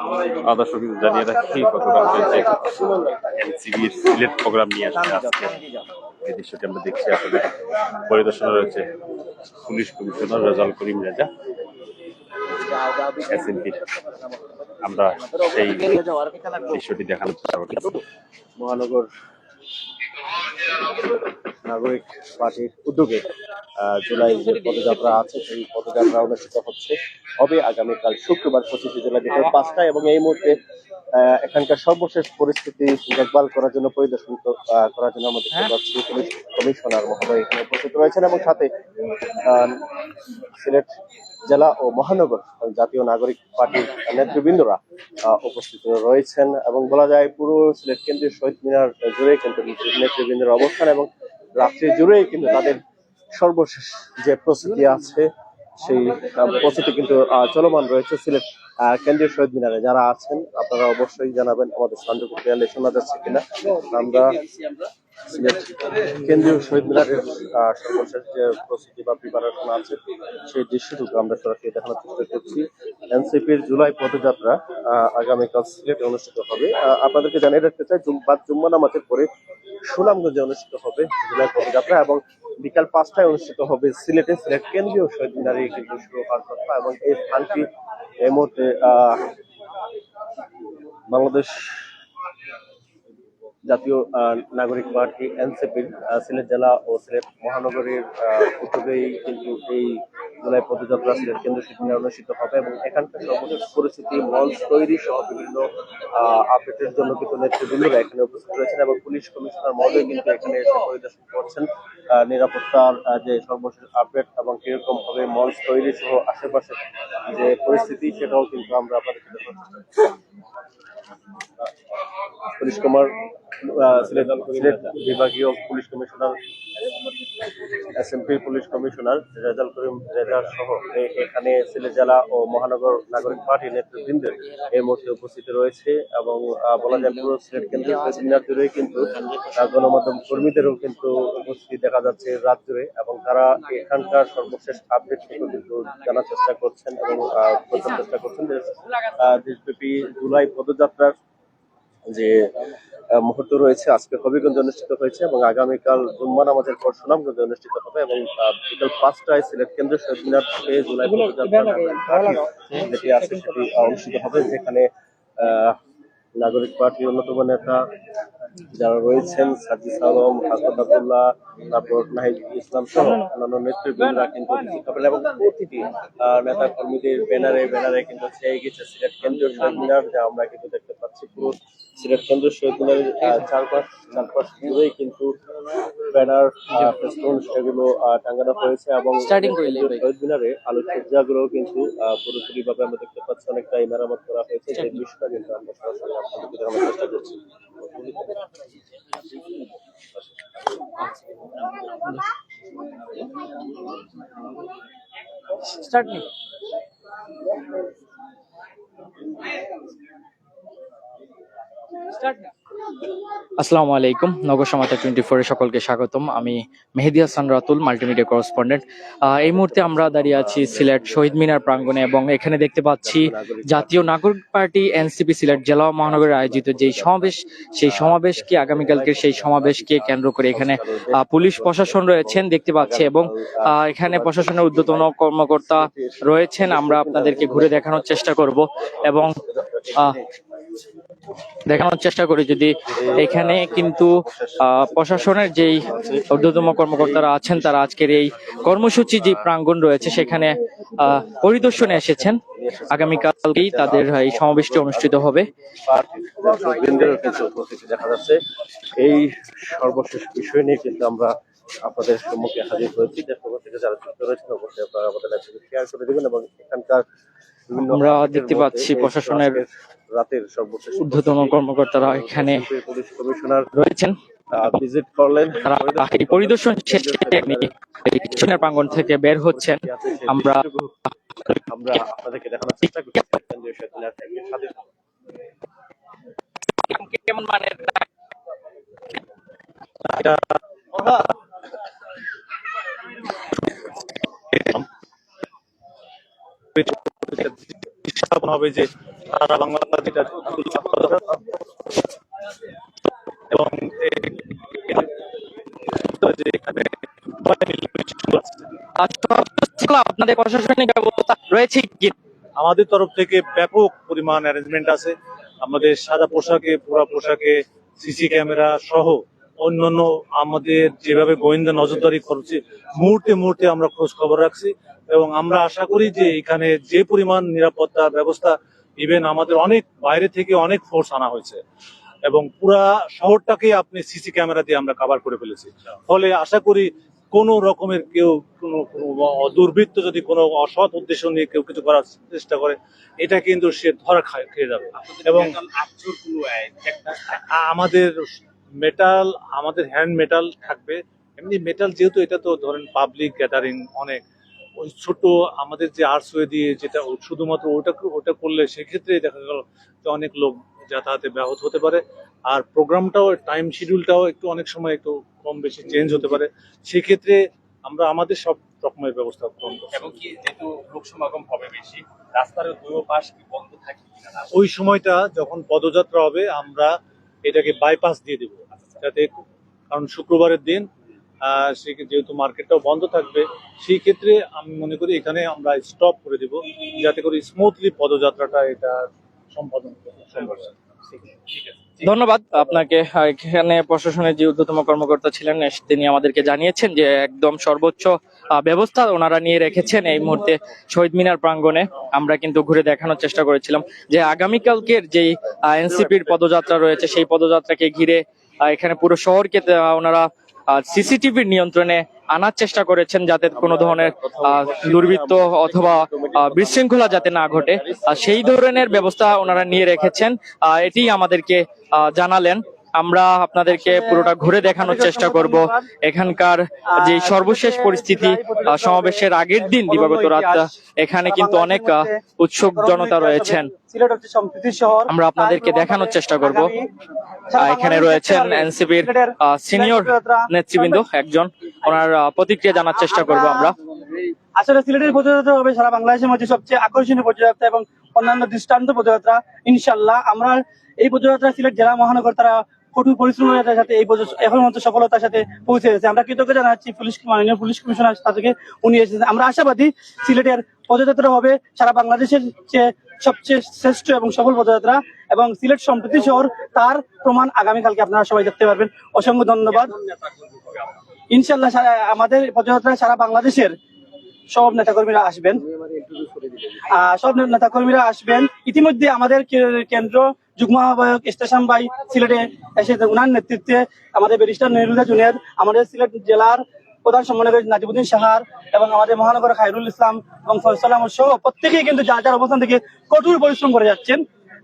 দর্শক জানিয়ে রাখি গতকাল এনসিবির সিলেট প্রোগ্রাম নিয়ে আসছে আজকে এই দৃশ্যটি আমরা দেখছি। আসলে পরিদর্শনে রয়েছে পুলিশ কমিশনার রেজাল করিম রেজা এসএনপির আমরা সেই দৃশ্যটি দেখানোর চেষ্টা মহানগর নাগরিক পার্টির উদ্যোগে জুলাই যে পদযাত্রা আছে সেই পদযাত্রা অনুষ্ঠিত হচ্ছে। হবে আগামীকাল শুক্রবার পঁচিশে জুলাই বিকেল পাঁচটায় এবং এই মুহূর্তে এখানকার সর্বশেষ পরিস্থিতি দেখভাল করার জন্য পরিদর্শন করার জন্য আমাদের পুলিশ কমিশনার মহোদয় এখানে উপস্থিত রয়েছেন এবং সাথে সিলেট জেলা ও মহানগর জাতীয় নাগরিক পার্টির নেতৃবৃন্দরা উপস্থিত রয়েছেন এবং বলা যায় পুরো সিলেট কেন্দ্রীয় শহীদ মিনার জুড়ে কিন্তু নেতৃবৃন্দের অবস্থান এবং রাত্রি জুড়েই কিন্তু তাদের সর্বশেষ যে প্রস্তুতি আছে, সেই প্রস্তুতি কিন্তু চলমান রয়েছে সিলেট কেন্দ্রীয় শহীদ মিনারে। যারা আছেন, আপনারা অবশ্যই জানাবেন আমাদের দেয়ালে শোনা যাচ্ছে কিনা। আমরা কেন্দ্রীয় শহীদ মিনারের সর্বশেষ যে প্রস্তুতি বা প্রিপারেশন আছে, সেই দৃশ্যটুকু আমরা সরাসরি দেখানোর চেষ্টা করছি। এনসিপির জুলাই পদযাত্রা আগামীকাল সিলেটে অনুষ্ঠিত হবে। আপনাদেরকে জানিয়ে রাখতে চাই বাদ জুম্মা নামাজের পরে সুনামগঞ্জে অনুষ্ঠিত হবে জুলাই পদযাত্রা এবং বিকাল পাঁচটায় অনুষ্ঠিত হবে সিলেটে সিলেট কেন্দ্রীয় শহীদ মিনারে কিন্তু শুরু হওয়ার কথা এবং এই স্থানটি এই মুহূর্তে বাংলাদেশ জাতীয় নাগরিক পার্টি এনসিপির সিলেট জেলা ও সিলেট মহানগরীর উদ্যোগেই কিন্তু এই জেলায় পদযাত্রা সিলেট কেন্দ্র শিবিরে অনুষ্ঠিত হবে এবং এখানকার সর্বশেষ পরিস্থিতি, মঞ্চ তৈরি সহ বিভিন্ন আপডেটের জন্য কিন্তু নেতৃবৃন্দরা এখানে উপস্থিত রয়েছেন এবং পুলিশ কমিশনার মহোদয় কিন্তু এখানে এসে পরিদর্শন করছেন। নিরাপত্তার যে সর্বশেষ আপডেট এবং কীরকম ভাবে মঞ্চ তৈরি সহ আশেপাশে যে পরিস্থিতি, সেটাও কিন্তু আমরা আপনাদের দেখানোর পুলিশ কুমার সিলেট বিভাগীয় police commissioner SMP police commissioner Rezaul Karim Reza সহ এখানে সিলেট জেলা ও মহানগর নাগরিক পার্টি নেতৃবৃন্দ এই মুহূর্তে উপস্থিত রয়েছে এবং বলা যায় পুরো সিলেট কেন্দ্রের সেমিনার জুড়ে কিন্তু গণমাধ্যম কর্মীদেরও কিন্তু উপস্থিতি দেখা যাচ্ছে রাত জুড়ে এবং তারা এখানকার সর্বশেষ আপডেট কিন্তু জানার চেষ্টা করছেন এবং চেষ্টা করছেন দেশব্যাপী জুলাই পদযাত্রার যে মুহূর্ত রয়েছে আজকে হবিগঞ্জ অনুষ্ঠিত হয়েছে এবং আগামীকাল জুম্মা নামাজের পর সুনামগঞ্জে অনুষ্ঠিত হবে এবং বিকাল পাঁচটায় সিলেট কেন্দ্রীয় শহীদ মিনার থেকে জুলাই যেটি আছে সেটি অনুষ্ঠিত হবে যেখানে নাগরিক পার্টির অন্যতম নেতা যারা রয়েছেন সাজিস আলম হাসান আবদুল্লাহ তারপর নাহিদ ইসলাম সহ অন্যান্য নেতৃবৃন্দরা কিন্তু এবং প্রতিটি আহ, নেতা কর্মীদের ব্যানারে ব্যানারে কিন্তু ছেয়ে গেছে সিলেট কেন্দ্রীয় শহীদ মিনার যা আমরা কিন্তু দেখতে পাচ্ছি। পুরো সিলেট কেন্দ্রীয় শহীদ মিনারের চারপাশ চারপাশ জুড়েই কিন্তু ব্যানার ফেস্টুন সেগুলো টাঙানো হয়েছে এবং শহীদ মিনারে আলোকসজ্জাগুলো কিন্তু পুরোপুরি ভাবে আমরা দেখতে পাচ্ছি অনেকটাই মেরামত করা হয়েছে। সেই দৃশ্যটা কিন্তু আমরা সরাসরি আপনাদেরকে দেখানোর চেষ্টা করছি। স্টার্ট নি আসসালামু আলাইকুম। নগর সমাচার টোয়েন্টি ফোরে সকলকে স্বাগতম। আমি মেহেদি হাসান রাতুল মাল্টিমিডিয়া করসপন্ডেন্ট এই মুহূর্তে আমরা দাঁড়িয়ে আছি সিলেট শহীদ মিনার প্রাঙ্গণে এবং এখানে দেখতে পাচ্ছি জাতীয় নাগরিক পার্টি এনসিপি সিলেট জেলা ও মহানগরে আয়োজিত যেই সমাবেশ, সেই সমাবেশকে আগামীকালকে সেই সমাবেশকে কেন্দ্র করে এখানে পুলিশ প্রশাসন রয়েছেন দেখতে পাচ্ছি এবং এখানে প্রশাসনের ঊর্ধ্বতন কর্মকর্তা রয়েছেন। আমরা আপনাদেরকে ঘুরে দেখানোর চেষ্টা করব এবং দেখানোর চেষ্টা করি যদি এখানে কিন্তু প্রশাসনের যেই ঊর্ধ্বতম কর্মকর্তারা আছেন, তারা আজকের এই কর্মসূচি যে প্রাঙ্গণ রয়েছে, সেখানে পরিদর্শনে এসেছেন। আগামীকালকেই তাদের এই সমাবেশটি অনুষ্ঠিত হবে। দেখা যাচ্ছে এই সর্বশেষ বিষয় নিয়ে কিন্তু আমরা আপনাদের সম্মুখে হাজির হয়েছি। যারা যুক্ত রয়েছেন, অবশ্যই আপনারা আমাদের শেয়ার করে দেবেন এবং এখানকার আমরা দেখতে পাচ্ছি প্রশাসনের রাতের সর্বশেষ ঊর্ধ্বতন কর্মকর্তারা এখানে পুলিশ কমিশনার রয়েছেন। ভিজিট করলেন। এই পরিদর্শন শেষে স্টেশনের প্রাঙ্গণ থেকে বের হচ্ছেন। আমরা আমরা আপনাদেরকে দেখানোর চেষ্টা করছি। কেমন মানের? হবে যে সারা বাংলা যেটা এবং এখানে সবাই মিলে কিছু আছে। আচ্ছা, আপনাদের প্রশাসনিক ব্যবস্থা রয়েছে কি আমাদের তরফ থেকে ব্যাপক পরিমাণ অ্যারেঞ্জমেন্ট আছে আমাদের সাদা পোশাকে পুরা পোশাকে সিসি ক্যামেরা সহ অন্যান্য আমাদের যেভাবে গোয়েন্দা নজরদারি করছে মুহূর্তে মুহূর্তে আমরা খোঁজ খবর রাখছি এবং আমরা আশা করি যে এখানে যে পরিমাণ নিরাপত্তা ব্যবস্থা ইভেন আমাদের অনেক বাইরে থেকে অনেক ফোর্স আনা হয়েছে এবং পুরা শহরটাকে আপনি সিসি ক্যামেরা দিয়ে আমরা কভার করে ফেলেছি। ফলে আশা করি কোন রকমের কেউ কোনো দুর্বৃত্ত যদি কোনো অসৎ উদ্দেশ্য নিয়ে কেউ কিছু করার চেষ্টা করে এটা কিন্তু সে ধরা খায় খেয়ে যাবে। এবং আমাদের মেটাল আমাদের হ্যান্ড মেটাল থাকবে। এমনি মেটাল যেহেতু এটা তো ধরেন পাবলিক গ্যাদারিং অনেক ওই ছোট আমাদের যে আর্টস ওয়ে দিয়ে যেটা শুধুমাত্র ওটা ওটা করলে সেক্ষেত্রে দেখা গেল যে অনেক লোক যাতায়াতে ব্যাহত হতে পারে। আর প্রোগ্রামটাও টাইম শিডিউলটাও একটু অনেক সময় একটু কম বেশি চেঞ্জ হতে পারে। সেক্ষেত্রে আমরা আমাদের সব রকমের ব্যবস্থা গ্রহণ করছি। এবং কি যেহেতু লোক সমাগম হবে বেশি রাস্তার দুই পাশ কি বন্ধ থাকে কিনা? না ওই সময়টা যখন পদযাত্রা হবে আমরা এটাকে বাইপাস দিয়ে দেবো। যাতে কারণ শুক্রবারের দিন সে যেহেতু মার্কেটটাও বন্ধ থাকবে সেই ক্ষেত্রে আমি মনে করি এখানে আমরা স্টপ করে দেব যাতে করে স্মুথলি পদযাত্রাটা এটা সম্পাদন সম্ভব ধন্যবাদ। আপনাকে এখানে প্রশাসনের যে ঊর্ধ্বতম কর্মকর্তা ছিলেন তিনি আমাদেরকে জানিয়েছেন যে একদম সর্বোচ্চ আহ, ব্যবস্থা ওনারা নিয়ে রেখেছেন এই মুহূর্তে শহীদ মিনার প্রাঙ্গণে। আমরা কিন্তু ঘুরে দেখানোর চেষ্টা করেছিলাম যে আগামীকালকের যেই এনসিপির পদযাত্রা রয়েছে সেই পদযাত্রাকে ঘিরে এখানে পুরো শহরকে ওনারা সিসিটিভির নিয়ন্ত্রণে আনার চেষ্টা করেছেন যাতে কোনো ধরনের দুর্বৃত্ত অথবা বিশৃঙ্খলা যাতে না ঘটে। সেই ধরনের ব্যবস্থা ওনারা নিয়ে রেখেছেন। এটি আমাদেরকে জানালেন। আমরা আপনাদেরকে পুরোটা ঘুরে দেখানোর চেষ্টা করব। এখানকার যে সর্বশেষ পরিস্থিতি সমাবেশের আগের দিন দিবাগত রাত, এখানে কিন্তু অনেক উৎসুক জনতা রয়েছেন। সিলেট হচ্ছে সম্প্রীতির শহর। আমরা আপনাদেরকে দেখানোর চেষ্টা করব। এখানে রয়েছেন এনসিপির সিনিয়র নেতৃবৃন্দ একজন। ওনার প্রতিক্রিয়া জানার চেষ্টা করব আমরা। আসলে সিলেটের পদযাত্রা হবে সারা বাংলাদেশের মধ্যে সবচেয়ে আকর্ষণীয় পদযাত্রা এবং অন্যান্য দৃষ্টান্ত পদযাত্রা ইনশাল্লাহ আমরা এই পদযাত্রা সিলেট জেলা মহানগর তারা কঠোর পরিশ্রমের সাথে এই এখন মতো সফলতার সাথে পৌঁছে গেছে। আমরা কৃতজ্ঞ জানাচ্ছি পুলিশ মাননীয় পুলিশ কমিশনার তাদেরকে উনি এসেছেন। আমরা আশাবাদী সিলেটের পদযাত্রা হবে সারা বাংলাদেশের চেয়ে সবচেয়ে শ্রেষ্ঠ এবং সফল পদযাত্রা এবং সিলেট সম্প্রীতি শহর তার প্রমাণ আগামীকালকে আপনারা সবাই দেখতে পারবেন। অসংখ্য ধন্যবাদ। ইনশাল্লাহ আমাদের পদযাত্রায় সারা বাংলাদেশের সব নেতাকর্মীরা আসবেন। সব নেতাকর্মীরা আসবেন। ইতিমধ্যে আমাদের কেন্দ্র যুগ্ম আহ্বায়ক স্টেশন বাই সিলেটে এসে ওনার নেতৃত্বে আমাদের ব্যারিস্টার নেহরুদা জুনিয়র, আমাদের সিলেট জেলার প্রধান সমন্বয়ক নাজিবুদ্দিন সাহার এবং আমাদের মহানগর খায়রুল ইসলাম এবং ফয়সাল আহমদ সহ প্রত্যেকেই কিন্তু যার যার অবস্থান থেকে কঠোর পরিশ্রম করে যাচ্ছেন।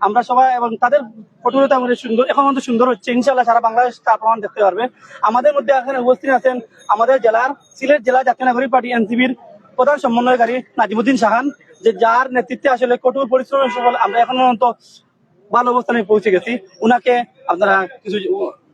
আমরা সবাই এবং তাদের কঠোরতা আমাদের সুন্দর, এখন আমাদের সুন্দর হচ্ছে। ইনশাল্লাহ সারা বাংলাদেশ তার প্রমাণ দেখতে পারবে। আমাদের মধ্যে এখানে উপস্থিত আছেন আমাদের জেলার, সিলেট জেলা জাতীয় নাগরিক পার্টি এনসিবির প্রধান সমন্বয়কারী নাজিবুদ্দিন সাহান, যে যার নেতৃত্বে আসলে কঠোর পরিশ্রমের সফল আমরা এখন পর্যন্ত ভালো অবস্থানে পৌঁছে গেছি। উনাকে আপনারা কিছু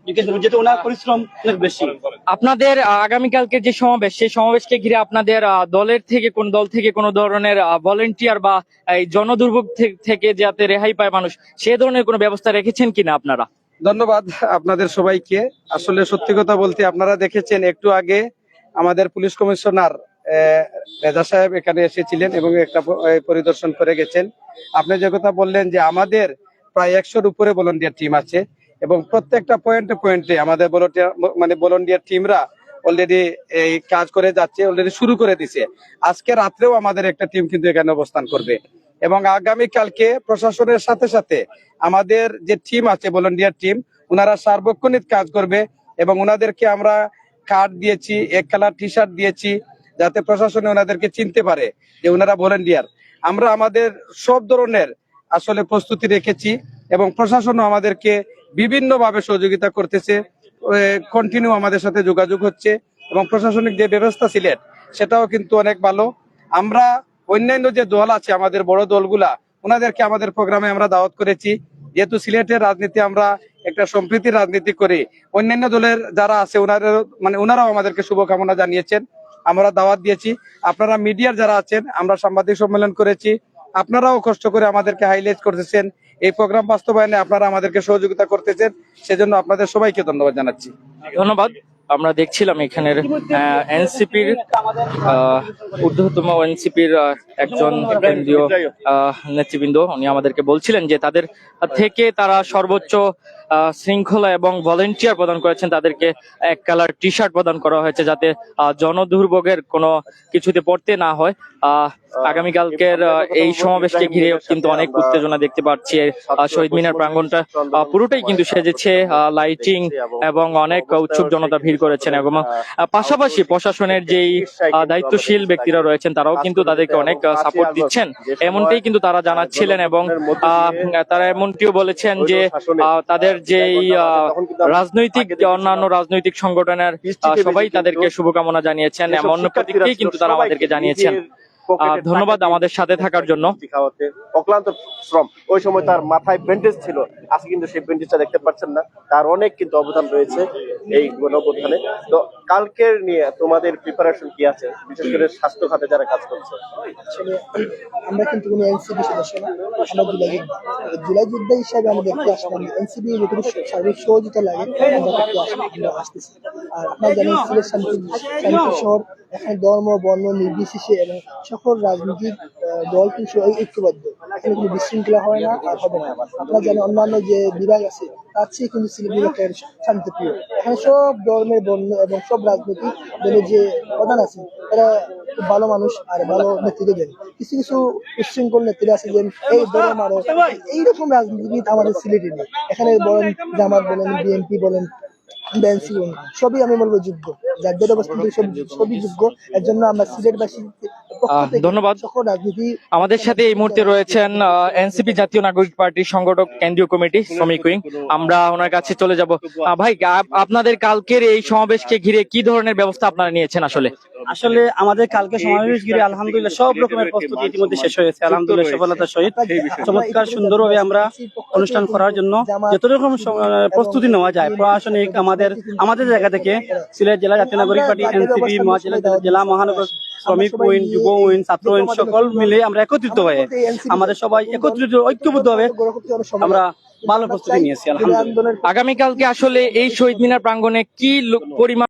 যেহেতু ওনার পরিশ্রম অনেক বেশি। আপনাদের আহ, আগামীকালকের যে সমাবেশ সেই সমাবেশকে ঘিরে আপনাদের আহ, দলের থেকে কোন দল থেকে কোন ধরনের ভলেন্টিয়ার বা এই জনদুর্ভোগ থেকে যাতে রেহাই পায় মানুষ সে ধরনের কোনো ব্যবস্থা রেখেছেন কিনা আপনারা? ধন্যবাদ আপনাদের সবাইকে। আসলে সত্যি কথা বলতে আপনারা দেখেছেন একটু আগে আমাদের পুলিশ কমিশনার আহ, রেজা সাহেব এখানে এসেছিলেন এবং একটা পরিদর্শন করে গেছেন। আপনি যে কথা বললেন যে আমাদের প্রায় একশোর উপরে ভলেন্টিয়ার টিম আছে এবং প্রত্যেকটা পয়েন্টে পয়েন্টে আমাদের মানে ভলেন্টিয়ার টিমরা অলরেডি এই কাজ করে যাচ্ছে অলরেডি শুরু করে দিছে। আজকে রাত্রেও আমাদের একটা টিম কিন্তু এখানে অবস্থান করবে। এবং আগামী কালকে প্রশাসনের সাথে সাথে আমাদের যে টিম আছে ভলেন্টিয়ার টিম ওনারা সার্বক্ষণিক কাজ করবে এবং ওনাদেরকে আমরা কার্ড দিয়েছি, এক কালার টি শার্ট দিয়েছি, যাতে প্রশাসনে ওনাদেরকে চিনতে পারে যে ওনারা ভলেন্টিয়ার আমরা আমাদের সব ধরনের আসলে প্রস্তুতি রেখেছি এবং প্রশাসনও আমাদেরকে বিভিন্নভাবে সহযোগিতা করতেছে কন্টিনিউ আমাদের সাথে যোগাযোগ হচ্ছে এবং প্রশাসনিক যে ব্যবস্থা ছিলেন সেটাও কিন্তু অনেক ভালো। আমরা অন্যান্য যে দল আছে, আমাদের বড় দলগুলা, ওনাদেরকে আমাদের প্রোগ্রামে আমরা দাওয়াত করেছি। যেহেতু সিলেটের রাজনীতি আমরা একটা সম্প্রীতির রাজনীতি করি, অন্যান্য দলের যারা আছে ওনারা মানে ওনারাও আমাদেরকে শুভকামনা জানিয়েছেন, আমরা দাওয়াত দিয়েছি। আপনারা মিডিয়ার যারা আছেন, আমরা সাংবাদিক সম্মেলন করেছি। আপনারাও কষ্ট করে আমাদেরকে হাইলাইট করতেছেন। এই প্রোগ্রাম বাস্তবায়নে আপনারা আমাদেরকে সহযোগিতা করতেছেন, সেজন্য আপনাদের সবাইকে ধন্যবাদ জানাচ্ছি। ধন্যবাদ। আমরা দেখছিলাম এখানের এনসিপির ঊর্ধ্বতম এনসিপির একজন কেন্দ্রীয় নেতৃবৃন্দ। উনি আমাদেরকে বলছিলেন যে তাদের থেকে তারা সর্বোচ্চ শৃঙ্খলা এবং ভলেন্টিয়ার প্রদান করেছেন তাদেরকে এক কালার টি শার্ট প্রদান করা হয়েছে যাতে জনদুর্ভোগের কোনো কিছুতে পড়তে না হয়। আহ, আগামীকালকের এই সমাবেশকে ঘিরে কিন্তু অনেক উত্তেজনা দেখতে পাচ্ছি। শহীদ মিনার প্রাঙ্গণটা আহ, পুরোটাই কিন্তু সেজেছে লাইটিং এবং অনেক উৎসুক জনতা ভিড় করেছেন এবং পাশাপাশি প্রশাসনের যেই দায়িত্বশীল ব্যক্তিরা রয়েছেন তারাও কিন্তু তাদেরকে অনেক সাপোর্ট দিচ্ছেন। এমনটাই কিন্তু তারা জানাচ্ছিলেন এবং আহ, তারা এমনটিও বলেছেন যে আহ, তাদের যেই আহ, রাজনৈতিক অন্যান্য রাজনৈতিক সংগঠনের সবাই তাদেরকে শুভকামনা জানিয়েছেন এমন প্রতিক্রিয়াই কিন্তু তারা আমাদেরকে জানিয়েছেন। ধন্যবাদ আমাদের সাথে থাকার জন্য। খাওয়াতে। অক্লান্ত শ্রম। ওই সময় তার মাথায় ব্যান্ডেজ ছিল। আজকে কিন্তু সেই ব্যান্ডেজটা দেখতে পাচ্ছেন না। তার অনেক কিন্তু অবদান রয়েছে। এই গণঅভ্যুত্থানে। তো কালকের নিয়ে তোমাদের প্রিপারেশন কি আছে? বিশেষ করে স্বাস্থ্য খাতে যারা কাজ করছে। আমরা কিন্তু কোনো এনসিপি সদস্য না। আমরা জুলাই জুলাই যোদ্ধা হিসাবে আমরা দেখতে আসলাম এনসিপি যতটুকু সার্বিক সহযোগিতা লাগে আমরা আসতেছি। আর আপনারা জানেন সিলেট শান্তি শহর এখানে ধর্ম বর্ণ নির্বিশেষে এবং সকল রাজনৈতিক আহ, দল কিন্তু ঐক্যবদ্ধ? এখানে কোনো বিশৃঙ্খলা হয় না আর হবে না। আপনারা জানেন অন্যান্য যে বিভাগ আছে, তার চেয়ে কিন্তু সিলেট বিভাগটা শান্তিপ্রিয়। এখানে সব ধর্মের বর্ণ এবং সব রাজনৈতিক দলের যে প্রধান আছে তারা ভালো মানুষ আর ভালো নেতৃত্ব দেন। কিছু কিছু উচ্ছৃঙ্খল নেত্রী আছে যে এই বড় মারো, এইরকম রাজনীতিবিদ আমাদের সিলেটে নেই। এখানে বলেন জামাত বলেন, বিএনপি বলেন বেঞ্চি বলেন, সবই আমি বলব যোগ্য। যার যার অবস্থান সবই যোগ্য। এর জন্য আমরা সিলেটবাসী ধন্যবাদ। আমাদের সাথে এই মুহূর্তে রয়েছেন এনসিপি জাতীয় নাগরিক পার্টির সংগঠক কেন্দ্রীয় কমিটি শ্রমিক উইং। আমরা ওনার কাছে চলে যাব। ভাই আপনাদের কালকের এই সমাবেশকে ঘিরে কি ধরনের ব্যবস্থা আপনারা নিয়েছেন আসলে? আসলে আমাদের কালকে সমাবেশ ঘিরে আলহামদুলিল্লাহ সব রকমের প্রস্তুতি ইতিমধ্যে শেষ হয়েছে আলহামদুলিল্লাহ সফলতার সহিত। চমৎকার সুন্দরভাবে আমরা অনুষ্ঠান করার জন্য যত রকম প্রস্তুতি নেওয়া যায় প্রশাসনিক আমাদের আমাদের জায়গা থেকে সিলেট জেলা জাতীয় নাগরিক পার্টি এনসিপি মহাজেলা জেলা মহানগর শ্রমিক উইন যুব উইন ছাত্র উইন সকল মিলে আমরা একত্রিত হয়ে আমাদের সবাই একত্রিত ঐক্যবদ্ধ হবে আমরা ভালো প্রস্তুতি নিয়েছি আলহামদুলিল্লাহ। আগামীকালকে আসলে এই শহীদ মিনার প্রাঙ্গনে কি পরিমাণ